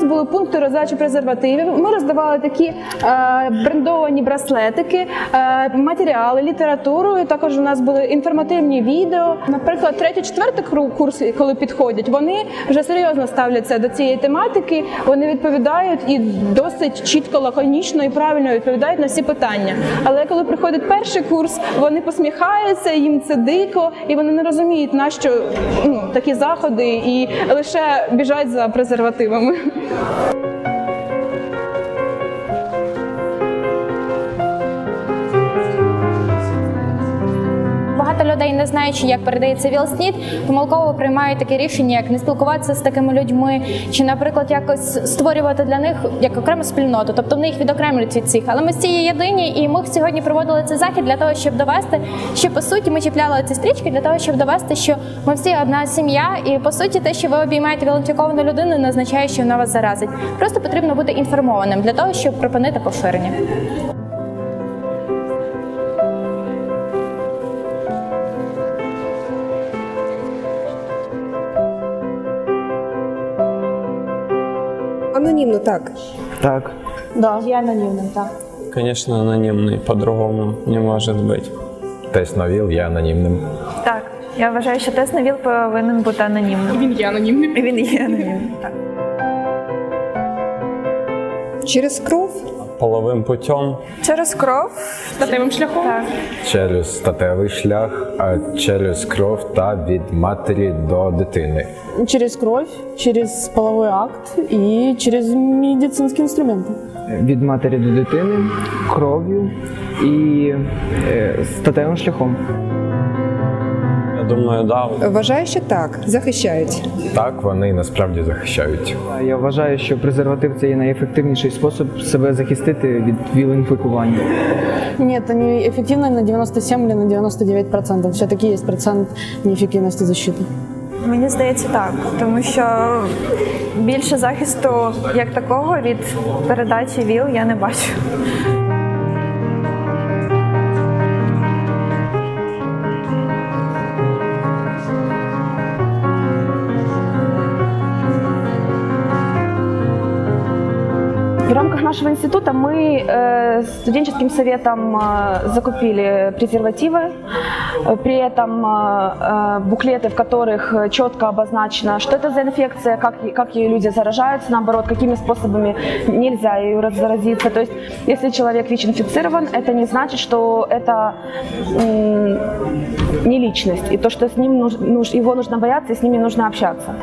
були пункти роздачі презервативів. Ми роздавали такі е, брендовані браслетики, е, матеріали, літературу. І також у нас були інформативні відео. Наприклад, третій, четвертий курс, коли підходять, вони вже серйозно ставляться до цієї тематики. Вони відповідають і досить чітко, лаконічно і правильно відповідають на всі питання. Але коли приходить перший курс, вони посміхаються, їм це дико, і вони не розуміють, на що ну, такі заходи, і лише біжать за презервативами. Amen. Не знаючи, як передається ВІЛ-СНІД, помилково приймають таке рішення, як не спілкуватися з такими людьми, чи, наприклад, якось створювати для них як окрему спільноту, тобто вони їх відокремлюють від цих. Але ми всі є єдині, і ми сьогодні проводили цей захід для того, щоб довести, що по суті ми чіпляли ці стрічки для того, щоб довести, що ми всі одна сім'я, і по суті, те, що ви обіймаєте вілінфіковану людину, не означає, що вона вас заразить. Просто потрібно бути інформованим для того, щоб припинити поширення. Анонімно так. Так. Да. Є анонімним, так. Звісно, анонімний, по-другому не може бути. Тест на ВІЛ є анонімним. Так, я вважаю, що тест на ВІЛ повинен бути анонімним. Він є анонімним. Він є анонімним. Так. Через кров Половым путем Через кров. Статевим шляхом. Так. Через статевий шлях, а через кров та від матері до дитини. Через кровь, через половой акт и через медицинские инструменты. Від матері до дитини, кров'ю і е, статевим шляхом. Я думаю, да, вважаю, що так, захищають. Так вони насправді захищають. Я вважаю, що презерватив це є найефективніший спосіб себе захистити від ВІЛ-інфікування. Нет, они эффективны на 97 или на 99 процентов. Все-таки есть процент неэффективности защиты. Мені здається, так, тому що більше захисту як такого від передачі ВІЛ я не бачу. В рамках нашего института мы э, студенческим советом э, закупили презервативы, Э, при этом буклеты, в которых четко обозначено, что это за инфекция, как, как ее люди заражаются, наоборот, какими способами нельзя ее раз- заразиться. То есть, если человек ВИЧ-инфицирован, это не значит, что это не личность, и то, что с ним нуж- его нужно бояться, и с ними нужно общаться.